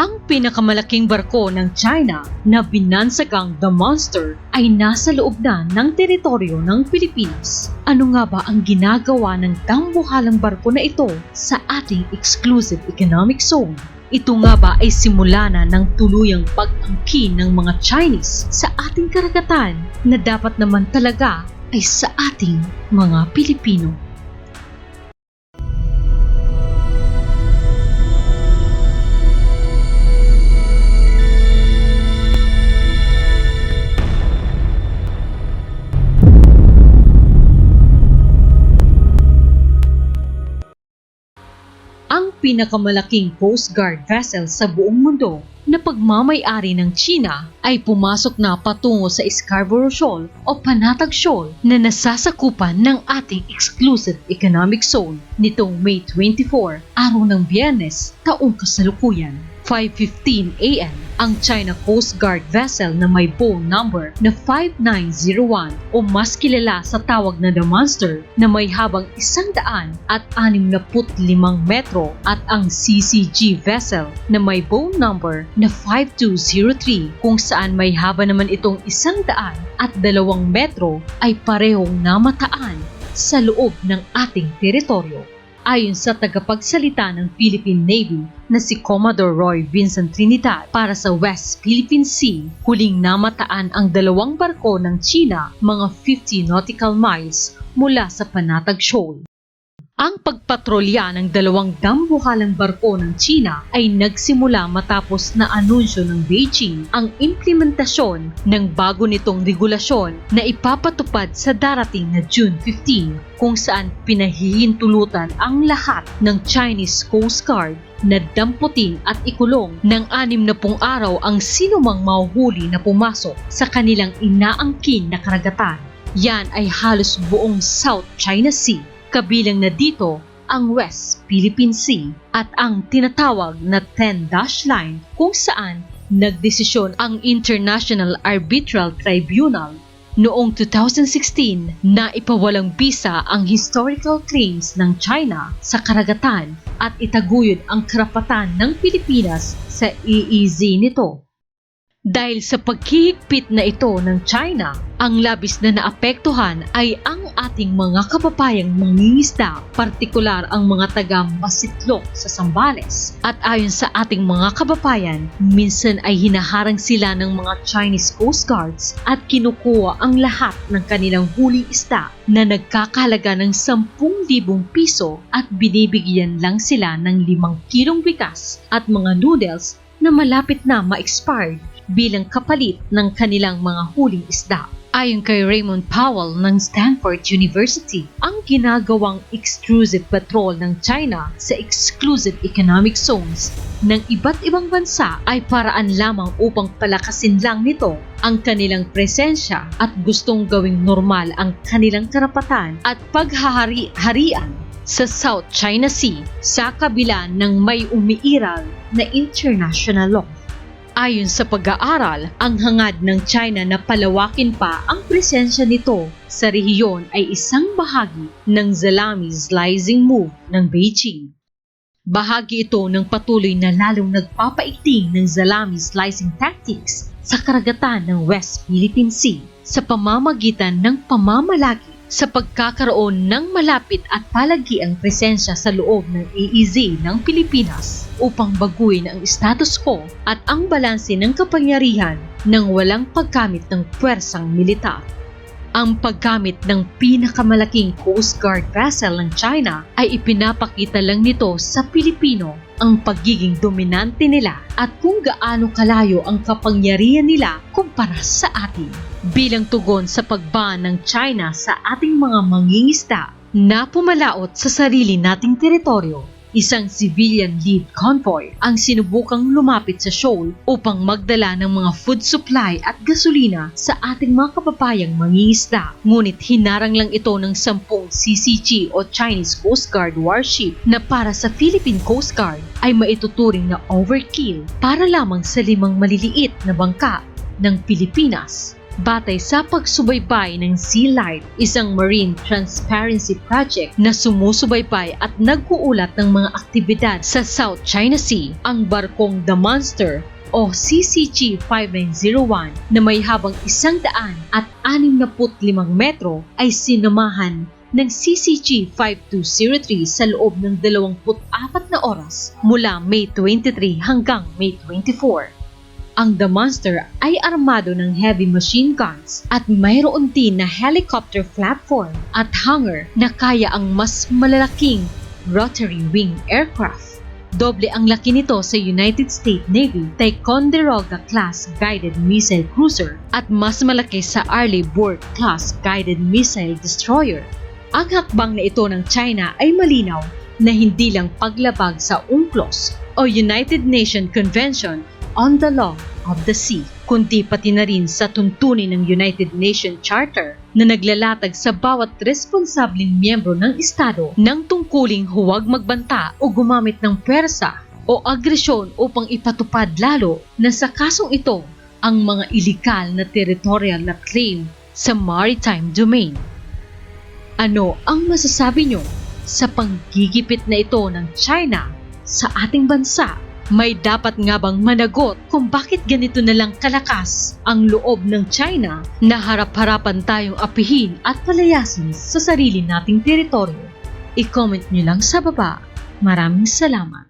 Ang pinakamalaking barko ng China na binansagang The Monster ay nasa loob na ng teritoryo ng Pilipinas. Ano nga ba ang ginagawa ng tambuhalang barko na ito sa ating exclusive economic zone? Ito nga ba ay simula na ng tuluyang pag-angkin ng mga Chinese sa ating karagatan na dapat naman talaga ay sa ating mga Pilipino? Pinakamalaking Coast Guard vessel sa buong mundo na pagmamayari ng China ay pumasok na patungo sa Scarborough Shoal o Panatag Shoal na nasasakupan ng ating exclusive economic zone nitong May 24, araw ng Biyernes, taong kasalukuyan. 5.15 a.m. ang China Coast Guard vessel na may bow number na 5901 o mas kilala sa tawag na The Monster na may habang 100 at 65 metro at ang CCG vessel na may bow number na 5203 kung saan may haba naman itong 100 at 2 metro ay parehong namataan sa loob ng ating teritoryo. Ayon sa tagapagsalita ng Philippine Navy na si Commodore Roy Vincent Trinidad para sa West Philippine Sea, huling namataan ang dalawang barko ng China mga 50 nautical miles mula sa Panatag Shoal. Ang pagpatrolya ng dalawang dambuhalang barko ng China ay nagsimula matapos na anunsyo ng Beijing ang implementasyon ng bago nitong regulasyon na ipapatupad sa darating na June 15 kung saan pinahihintulutan ang lahat ng Chinese Coast Guard na damputin at ikulong ng anim na pung araw ang sinumang mahuhuli na pumasok sa kanilang inaangkin na karagatan. Yan ay halos buong South China Sea kabilang na dito ang West Philippine Sea at ang tinatawag na 10 dash line kung saan nagdesisyon ang International Arbitral Tribunal noong 2016 na ipawalang bisa ang historical claims ng China sa karagatan at itaguyod ang karapatan ng Pilipinas sa EEZ nito. Dahil sa pagkihigpit na ito ng China, ang labis na naapektuhan ay ang ating mga kababayang mangingisda, partikular ang mga taga Masitlok sa Sambales. At ayon sa ating mga kababayan, minsan ay hinaharang sila ng mga Chinese Coast Guards at kinukuha ang lahat ng kanilang huling isda na nagkakahalaga ng 10,000 piso at binibigyan lang sila ng 5 kilong bigas at mga noodles na malapit na ma-expired bilang kapalit ng kanilang mga huling isda. Ayon kay Raymond Powell ng Stanford University, ang ginagawang extrusive patrol ng China sa exclusive economic zones ng iba't ibang bansa ay paraan lamang upang palakasin lang nito ang kanilang presensya at gustong gawing normal ang kanilang karapatan at paghahari-harian sa South China Sea sa kabila ng may umiiral na international law. Ayon sa pag-aaral, ang hangad ng China na palawakin pa ang presensya nito sa rehiyon ay isang bahagi ng Zalami slicing move ng Beijing. Bahagi ito ng patuloy na lalong nagpapaigting ng Zalami slicing tactics sa karagatan ng West Philippine Sea sa pamamagitan ng pamamalagi sa pagkakaroon ng malapit at palagiang presensya sa loob ng EEZ ng Pilipinas upang baguhin ang status quo at ang balanse ng kapangyarihan ng walang paggamit ng puwersang militar. Ang paggamit ng pinakamalaking Coast Guard vessel ng China ay ipinapakita lang nito sa Pilipino ang pagiging dominante nila at kung gaano kalayo ang kapangyarihan nila kumpara sa atin. Bilang tugon sa pagban ng China sa ating mga mangingisda na pumalaot sa sarili nating teritoryo, isang civilian lead convoy ang sinubukang lumapit sa shoal upang magdala ng mga food supply at gasolina sa ating mga kababayang mangingisda. Ngunit hinarang lang ito ng 10 CCG o Chinese Coast Guard warship na para sa Philippine Coast Guard ay maituturing na overkill para lamang sa limang maliliit na bangka ng Pilipinas batay sa pagsubaybay ng Sea Light, isang marine transparency project na sumusubaybay at nag-uulat ng mga aktibidad sa South China Sea. Ang barkong The Monster o CCG-5901 na may habang isang daan at 65 metro ay sinamahan ng CCG-5203 sa loob ng 24 na oras mula May 23 hanggang May 24. Ang The Monster ay armado ng heavy machine guns at mayroon din na helicopter platform at hangar na kaya ang mas malalaking rotary wing aircraft. Doble ang laki nito sa United States Navy Ticonderoga class guided missile cruiser at mas malaki sa Arleigh Burke class guided missile destroyer. Ang hakbang na ito ng China ay malinaw na hindi lang paglabag sa UNCLOS o United Nations Convention on the Law of the Sea, kundi pati na rin sa tuntunin ng United Nations Charter na naglalatag sa bawat responsableng miyembro ng Estado ng tungkuling huwag magbanta o gumamit ng pwersa o agresyon upang ipatupad lalo na sa kasong ito ang mga ilikal na territorial na claim sa maritime domain. Ano ang masasabi nyo sa panggigipit na ito ng China sa ating bansa? May dapat nga bang managot kung bakit ganito na lang kalakas ang loob ng China na harap-harapan tayong apihin at palayasin sa sarili nating teritoryo? I-comment nyo lang sa baba. Maraming salamat.